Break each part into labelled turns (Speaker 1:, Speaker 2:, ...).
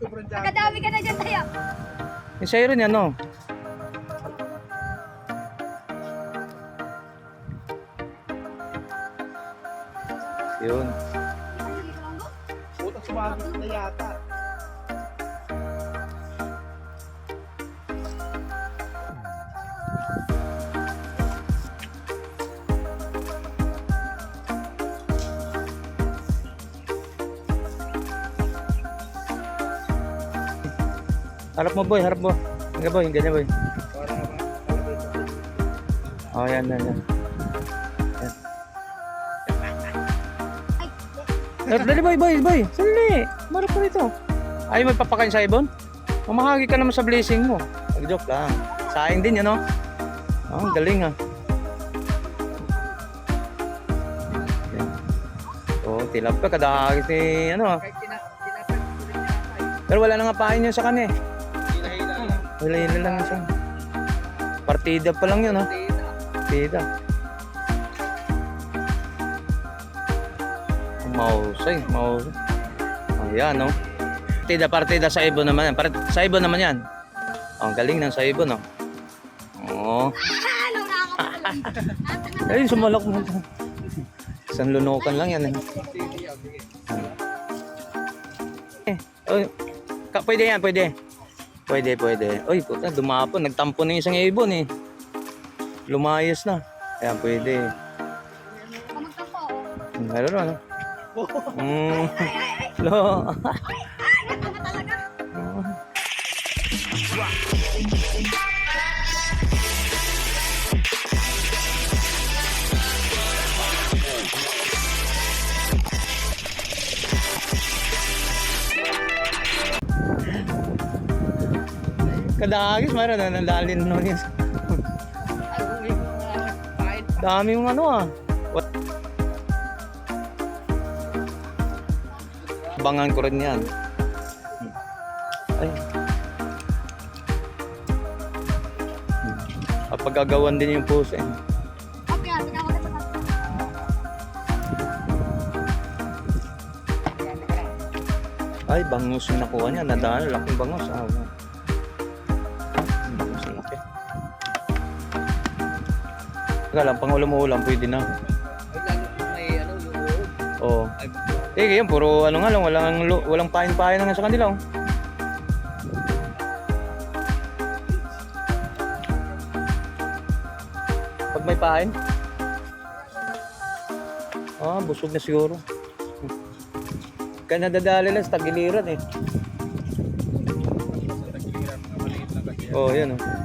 Speaker 1: Nakadami ka na dyan tayo.
Speaker 2: Yung sa'yo rin yan, no? Harap mo, boy. Harap mo. Hanggang, boy. Ganyan, boy. Oh, yan, yan, yan. Yan. Eh, Dali, boy, boy, boy. Sali. Marap ka rito. Ay, magpapakain sa ibon? Mamahagi ka naman sa blessing mo. Nag-joke lang. Sayang din yan, no? Oh, ang galing, ah. Oh, tilap ka. Kadahagis ni, ano, ah.
Speaker 3: Ko.
Speaker 2: Pero wala na nga pain yun sa kanya, eh.
Speaker 3: Lang.
Speaker 2: Wala lang yun siya. Partida pa lang yun, ha? Partida. Mausay, mausay. Ayan, no? Partida, partida sa ibon naman yan. Part sa ibon naman yan. Oh, ang galing ng sa ibon, no? Oo.
Speaker 1: Nakakapala?
Speaker 2: Ayun, sumalak mo. Isang lunukan lang yan, eh. Eh, oh, pwede yan, pwede. Pwede, pwede. Uy, puta, dumapon. Nagtampo na yung isang ibon, eh. Lumayas na. Ayan, pwede.
Speaker 1: Kamagtan po.
Speaker 2: Ano, ano? Mm. Lo. Kadagis, mayroon na nalalin no yun. Dami yung ano ah. What? Bangan ko rin yan. Ay. Kapag din yung puso eh. Ay, bangus yung nakuha niya. Nadaan, laking bangus. Ah, Teka lang, pang ulam-ulam, pwede na.
Speaker 3: Lalo kung may ano, uod.
Speaker 2: Oo. Eh, ngayon, puro ano nga lang, walang, walang pain-pain na nga sa kanila. Oh. Pag may pain? Ah, busog na siguro. Kaya nadadali lang sa tagiliran eh. Oo, oh, yan oh.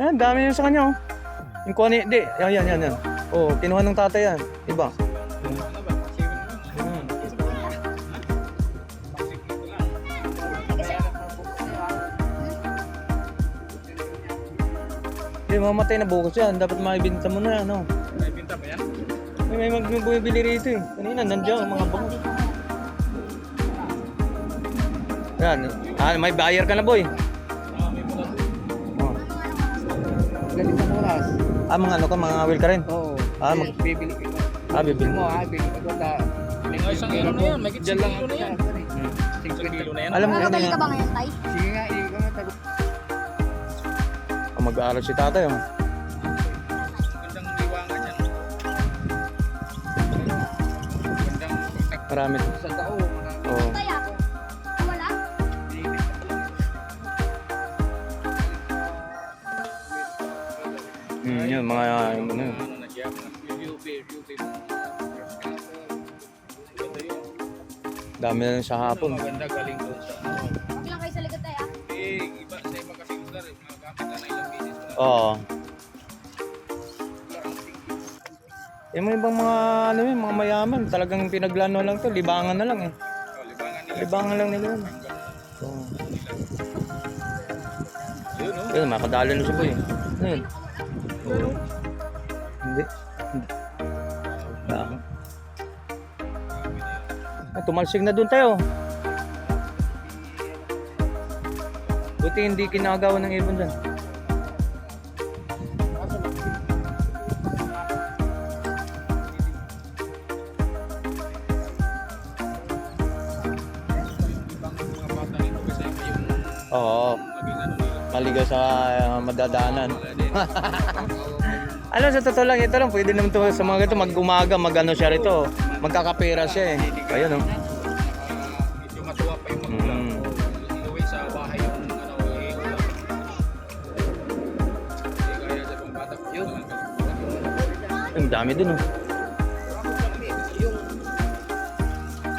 Speaker 2: Ayan, dami yun sa kanya oh. Yung kuha ni, di, yan, yan, yan, yan. Oh, kinuha ng tatay yan. Iba. Hmm. Hindi, mamatay na bukas yan. Dapat maibinta mo na yan, no?
Speaker 3: May binta ba yan?
Speaker 2: May, may magbibili rito eh. Kanina, nandiyan ang mga bangus. Yan. Ah, may buyer ka na, boy.
Speaker 3: Ah,
Speaker 2: mga ano ka, mga will ka rin?
Speaker 3: Oo.
Speaker 2: Ah,
Speaker 3: Ah,
Speaker 2: mag-
Speaker 3: bibili ka.
Speaker 2: Ah, bibili
Speaker 3: mo ha, bibili ka ta.
Speaker 4: Ay, isang kilo na yan, may kilo na yan.
Speaker 2: Hmm.
Speaker 3: Isang kilo na yan.
Speaker 2: Alam mo
Speaker 1: Nakakadali
Speaker 2: eh.
Speaker 1: ka ba ngayon, Tay?
Speaker 3: Sige nga, ikaw nga tago.
Speaker 2: Oh, mag-aaral si tatay, oh.
Speaker 3: Yan.
Speaker 2: Marami.
Speaker 3: sa tao.
Speaker 2: Hmm, yun, mga ano. Dami na rin sa hapon.
Speaker 3: Maganda galing doon sa.
Speaker 1: Huwag lang kayo sa likod, Tay, ah.
Speaker 3: Eh, iba sa iba kasi usar eh. Magamit na na ilang bisis.
Speaker 2: Oo. Yung mga ibang mga ano yun, mga mayaman, talagang pinaglano lang to, libangan na lang eh.
Speaker 3: Oh, libangan nila.
Speaker 2: Libangan lang nila yun.
Speaker 3: Hanggang
Speaker 2: Oo.
Speaker 3: nila.
Speaker 2: Ayun, makadali na si Boy. Ano yun? Tumalsik na doon tayo. Buti hindi kinagawa ng ibon
Speaker 3: yung
Speaker 2: Oo,
Speaker 3: ano
Speaker 2: maligaw sa uh, madadaanan. Ano sa totoo lang, ito lang, pwede naman to, sa mga ganito, mag-umaga, mag-ano siya rito. Magkakapera siya eh. Ayun oh. Ang dami dun oh.
Speaker 5: yung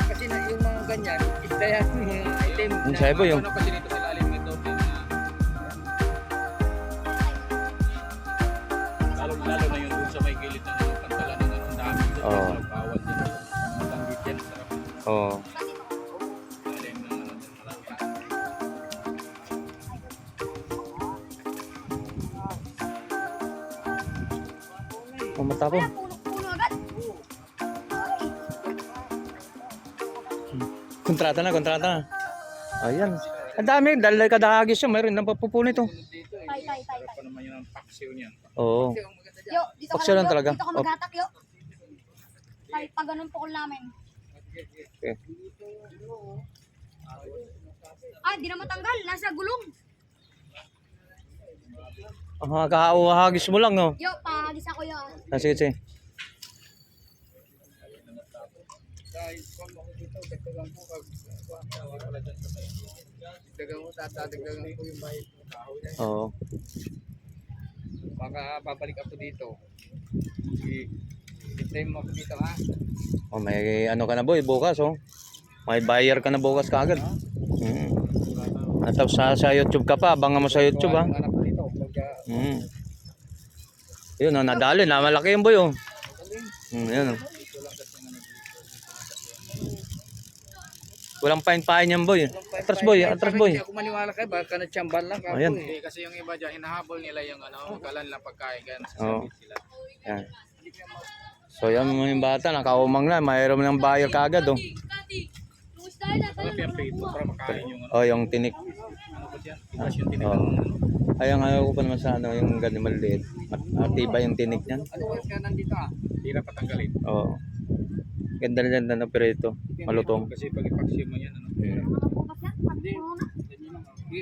Speaker 5: kasi na yung mga ganyan, isda yan yung mga item
Speaker 2: Yung
Speaker 5: na
Speaker 2: sebo yung...
Speaker 3: Ano kasi dito sa lalim nito, lalo, lalo na yung dun sa may gilid ng pantala ng ano, dami.
Speaker 2: Oo.
Speaker 3: Bawal dyan. Ang banggit yan.
Speaker 2: Oo.
Speaker 3: Lalim
Speaker 2: Kontrata na, kontrata na. Ayan. Ang dami, dahil kadahagis siya, mayroon nang papupunit oh.
Speaker 1: Tay, tay, tay, tay.
Speaker 3: Ang.
Speaker 2: Oo.
Speaker 1: Yo, dito ka
Speaker 2: Paksyo lang talaga.
Speaker 1: Dito ka
Speaker 2: Oh.
Speaker 1: maghatak, yo. Tay, pag ganun pukul namin.
Speaker 2: Okay.
Speaker 1: Ah, di na matanggal. Nasa gulong.
Speaker 2: Ah, kahahagis mo lang oh.
Speaker 1: Yo, pahagis ako yo.
Speaker 2: Ah, sige, sige.
Speaker 5: Guys, kung ako dito, dagdagan ko pag dagdagan ko, tatadagdagan ko yung bayad ng kahoy na yun.
Speaker 2: Oo.
Speaker 5: Baka babalik ako dito. I- I-time mo ako dito ha.
Speaker 2: Oh, may ano ka na boy, bukas oh. May buyer ka na bukas kaagad. Mm. At sa, sa YouTube ka pa, abangan mo sa YouTube ha.
Speaker 5: Anak ko dito, pagka
Speaker 2: Mm. Yun oh, nadali na malaki yung boy oh. Mm, yun oh. Walang pain-pain yan boy. Atras boy, atras boy.
Speaker 5: Hindi ako maniwala kayo, baka na-chamban lang ako
Speaker 2: Ayan.
Speaker 5: eh.
Speaker 3: Hindi kasi yung iba dyan, hinahabol nila yung ano, kalan lang pagkain, kaya
Speaker 2: Oo.
Speaker 3: nasasabi sila.
Speaker 2: Yan. So yan mo yung bata, nakaumang na, mayroon ng buyer kaagad oh.
Speaker 3: Ano,
Speaker 2: Oh, yung tinik.
Speaker 3: ano ba dyan? Yung ano.
Speaker 2: Ay, ang ayaw ko pa naman sa ano, yung ganyan maliit. Mat- Matibay yung tinik niyan.
Speaker 5: Ano oras ka nandito ah?
Speaker 3: Hirap patanggalin.
Speaker 2: Oo. Ganda na dyan na pirito. Malutong.
Speaker 3: Kasi pag ipaksiw mo yan, ano,
Speaker 2: Mm.
Speaker 1: Mga bukas yan. Pagpuno na.
Speaker 5: Sige.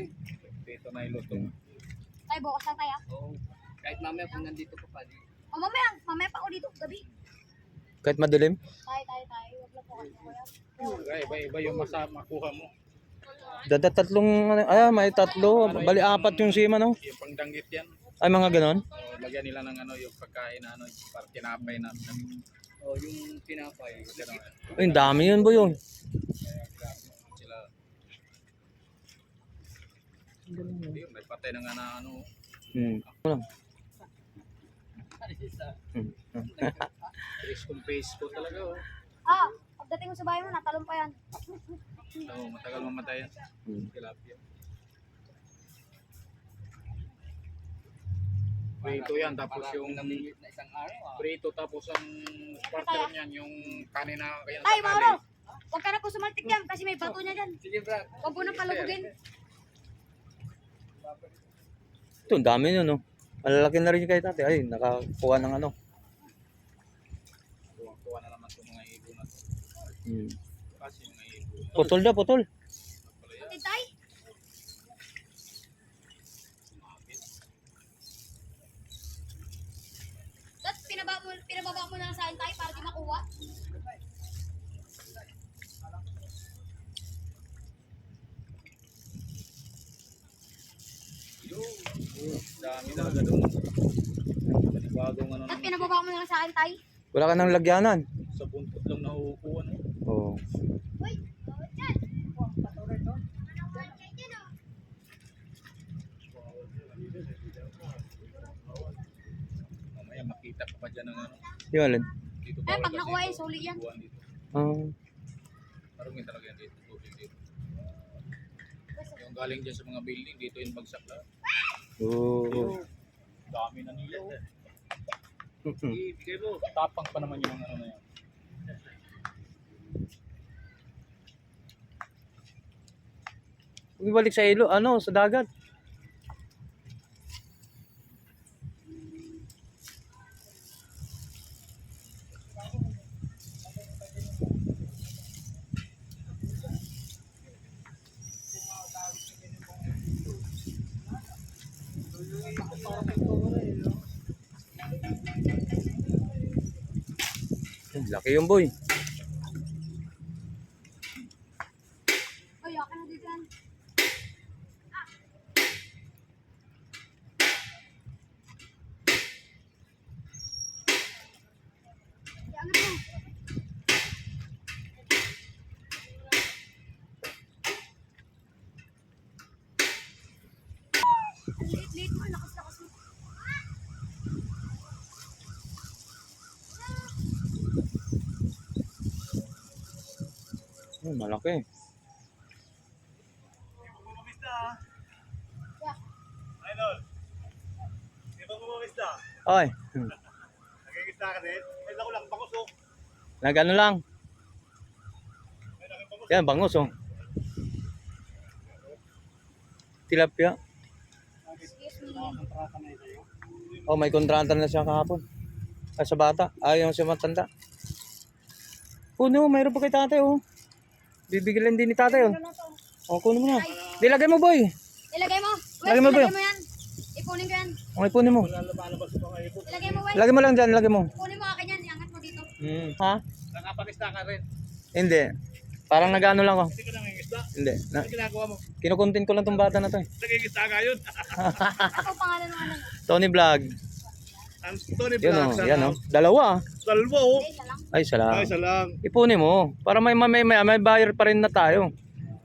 Speaker 3: prito na ilutong.
Speaker 1: Tay, bukas lang tayo.
Speaker 5: Oo. Kahit mamaya kung nandito pa. di-
Speaker 1: O mamaya, mamaya pa ako dito. Gabi.
Speaker 2: Kahit madilim.
Speaker 1: Tay, tay, tay. Huwag lang po kasi ko yan.
Speaker 3: Iba, iba, yung masa, makuha mo.
Speaker 2: Dada tatlong, ano, ah, may tatlo. Bali apat yung sima, no?
Speaker 3: Yung pangdanggit yan.
Speaker 2: Ay, mga ganon.
Speaker 3: Lagyan nila ng ano, yung pagkain na ano, para tinapay na.
Speaker 5: Oh, yung tinapay.
Speaker 2: Ay, ang dami yun, boy, yun.
Speaker 3: Sila. Yun, may patay na nga na ano.
Speaker 2: Hmm. Ano?
Speaker 3: Face kung face ko talaga, oh.
Speaker 1: Ah, pagdating mo sa bahay mo, natalong pa yan.
Speaker 3: So, matagal mamatay yan.
Speaker 2: Hmm.
Speaker 3: Tilapia. Prito yan, tapos yung
Speaker 5: na isang araw ah.
Speaker 3: prito tapos ang partner niyan yung kanin na kaya
Speaker 1: Tay, Mauro! Huwag ka na po sumaltik yan kasi may bato niya dyan.
Speaker 5: Sige brad.
Speaker 1: Huwag mo nang palugugin.
Speaker 2: Ito, ang dami yun, no? Malalaki na rin yung kay tate. Ay, nakakuha ng ano.
Speaker 3: Kuha na naman itong mga ibon na to.
Speaker 2: Hmm.
Speaker 3: Kasi mga ibon.
Speaker 2: Putol na, putol.
Speaker 1: Tay, tay. Dad, pinaba pinababa mo na lang sa akin tay para di makuha.
Speaker 3: Dami talaga doon. Panibagong ano
Speaker 1: Dad,
Speaker 3: naman.
Speaker 1: pinababa mo na lang sa akin tay.
Speaker 2: Wala ka ng lagyanan.
Speaker 3: Sa buntot lang nauukuha no.
Speaker 2: Oo.
Speaker 1: Uy, bawat dyan.
Speaker 3: Mamaya makita ka ng ano. Dito
Speaker 1: Eh, pag nakuha yung suli yan.
Speaker 3: Buwan dito.
Speaker 2: Ah.
Speaker 3: Marumi talaga yan dito. Tubig dito. Yung galing dyan sa mga building, dito yung bagsak lahat.
Speaker 2: Oo.
Speaker 4: Dami na nila. eh.
Speaker 3: Ibigay mo.
Speaker 4: Tapang pa naman yung ano na yan.
Speaker 2: Ibalik sa ilo, ano, sa dagat. Laki yung boy.
Speaker 1: Yan. Ah. Iangat mo. Ang liit-liit mo, lakas-lakas mo.
Speaker 2: Hmm, malaki. Ay,
Speaker 6: Nagkikita ka din? Ay, ako lang, pakusok.
Speaker 2: nagano lang. Yan, bangus oh. Tilapia. Oh, may kontrata na siya kahapon. Ay, sa bata. Ay, yung sa matanda. Puno, mayroon pa kay tatay oh. Bibigyan din ni tatay oh.
Speaker 1: Ano na to?
Speaker 2: Oh, kunin mo na. Di, lagay mo boy.
Speaker 1: Ilagay mo. Wes,
Speaker 2: Lagay mo
Speaker 1: ilagay
Speaker 2: yun?
Speaker 1: mo yan. Ipunin ko yan.
Speaker 2: Okay, punin mo.
Speaker 1: Ilagay mo, Wes.
Speaker 2: Lagay mo lang dyan, lagay mo.
Speaker 1: Kunin mo akin yan. Iangat mo dito.
Speaker 2: Hmm. Ha?
Speaker 3: Nakapakista ka rin.
Speaker 2: Hindi. Parang nagano lang ako.
Speaker 6: Hindi ka nangingista?
Speaker 2: Hindi. Na,
Speaker 6: Ano ginagawa mo?
Speaker 2: kinukontin ko lang tong bata na to eh.
Speaker 6: Nangingista ka yun?
Speaker 1: Ako pangalan ng ano.
Speaker 2: Tony Vlog.
Speaker 6: Ang Tony
Speaker 2: Yun
Speaker 6: Vlog
Speaker 2: oh,
Speaker 6: sa
Speaker 2: yan oh. Dalawa ah.
Speaker 6: Salvo, oh.
Speaker 1: Hindi, isa lang.
Speaker 2: Ay, salam.
Speaker 6: Ay, isa lang.
Speaker 2: Ipunin mo. Para may may may, may buyer pa rin na tayo.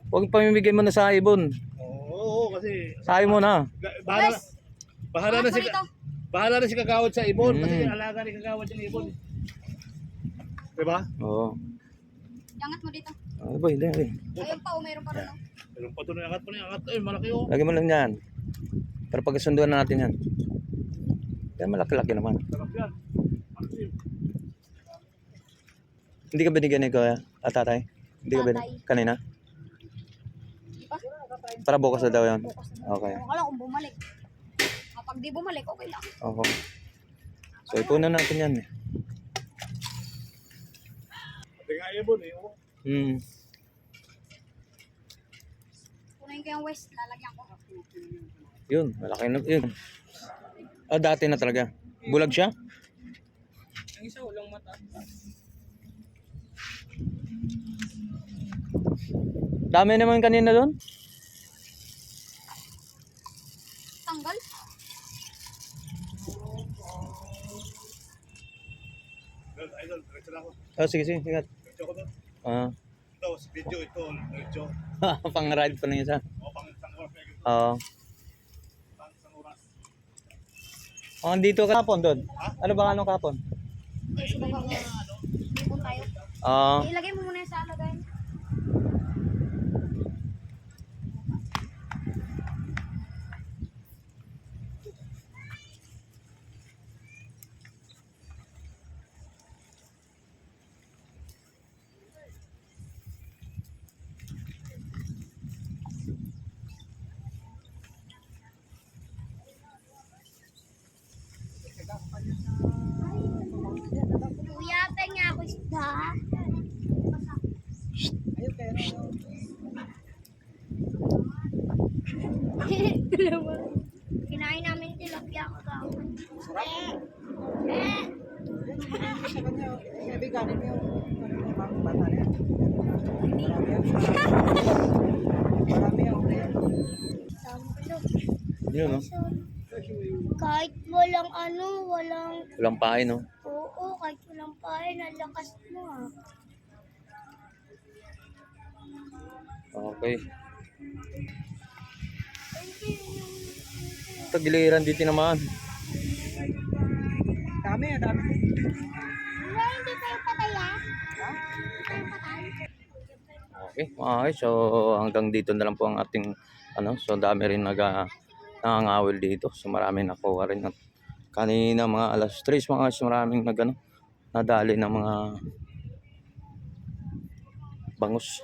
Speaker 2: Huwag pamimigay mo na sa ibon.
Speaker 6: Oo, oo, kasi
Speaker 2: Sayo mo na.
Speaker 6: bahala, bahala na si bahala na si Kagawad sa ibon kasi
Speaker 2: Mm.
Speaker 6: alaga ni Kagawad yung ibon. Diba?
Speaker 2: Oo.
Speaker 1: Iangat mo dito.
Speaker 2: Oh, boy, hindi, hindi.
Speaker 1: Ayun pa, oh, mayroon pa rin. oh.
Speaker 6: Pero pa ito na angat mo na angat. Ay, malaki oh.
Speaker 2: Lagyan mo lang yan. Para pagkasunduan na natin yan. Yan, malaki-laki naman.
Speaker 6: Sarap yan.
Speaker 2: Hindi ka binigyan ni Kuya at tatay? Hindi ka binigyan?
Speaker 1: Tatay.
Speaker 2: Kanina?
Speaker 1: Di ba?
Speaker 2: Para bukas na daw.
Speaker 1: Bukas na.
Speaker 2: Okay.
Speaker 1: Wala kung bumalik. Kapag di bumalik, okay lang.
Speaker 2: Okay. So, ipunan natin yan. eh.
Speaker 6: Pati nga ibon eh. oh.
Speaker 2: Hmm.
Speaker 1: Kunin ko yung West, lalagyan ko.
Speaker 2: Yun, malaki na. Yun. Ah, dati na talaga. Bulag siya?
Speaker 3: Ang isa walang mata.
Speaker 2: Dami naman kanina doon.
Speaker 1: Tanggal.
Speaker 2: Oh, sige, sige. Ingat. Ah,
Speaker 6: Ito, video ito, diretso.
Speaker 2: pang ride pa na yun sa.
Speaker 6: O, pang isang oras.
Speaker 2: Oo.
Speaker 6: Pang isang oras.
Speaker 2: Oh, andito ka kapon doon. Ano ba anong kapon?
Speaker 1: Sa baba mo. Ipon tayo.
Speaker 2: Ah,
Speaker 1: Ilagay mo muna yung sa lagayan. Kuya, penga ako isda. Dalawa. Kinain namin tilapia ko daw. Eh. Eh.
Speaker 2: yun no.
Speaker 1: Kahit walang ano, walang,
Speaker 2: Walang pain no.
Speaker 1: oo, kahit walang pain, ang lakas mo ah.
Speaker 2: Okay. Tagiliran dito naman.
Speaker 5: Dami, dami.
Speaker 1: Wala, hindi tayo patay ah. Hindi tayo patay.
Speaker 2: Okay, okay. So hanggang dito na lang po ang ating ano, so dami rin nag ah, nangangawil dito. So maraming nakuha rin. ng- Kanina mga alas 3 mga guys, maraming nag ano, nadali ng mga bangus.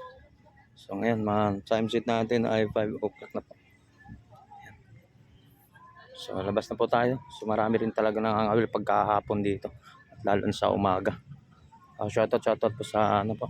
Speaker 2: So ngayon, mga time sheet natin ay 5 o'clock na po. So labas na po tayo. So marami rin talaga nangangawil pagkahapon dito. At lalo sa umaga. Uh, shoutout, shoutout po sa ano po.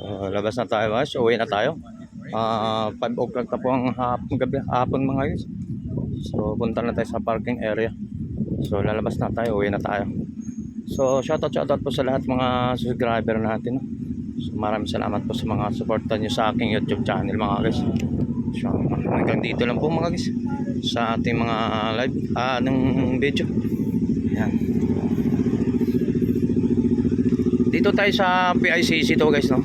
Speaker 2: So labas na tayo guys. Uwi na tayo. Ah, 5 o'clock na po ang hapon, gabi, hapon mga guys. So punta na tayo sa parking area. So lalabas na tayo, uwi na tayo. So shoutout shoutout po sa lahat mga subscriber natin. So maraming salamat po sa mga suporta nyo sa aking YouTube channel mga guys. So hanggang dito lang po mga guys sa ating mga live ah ng video. Yan. Dito tayo sa PICC to guys no.